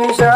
নিশা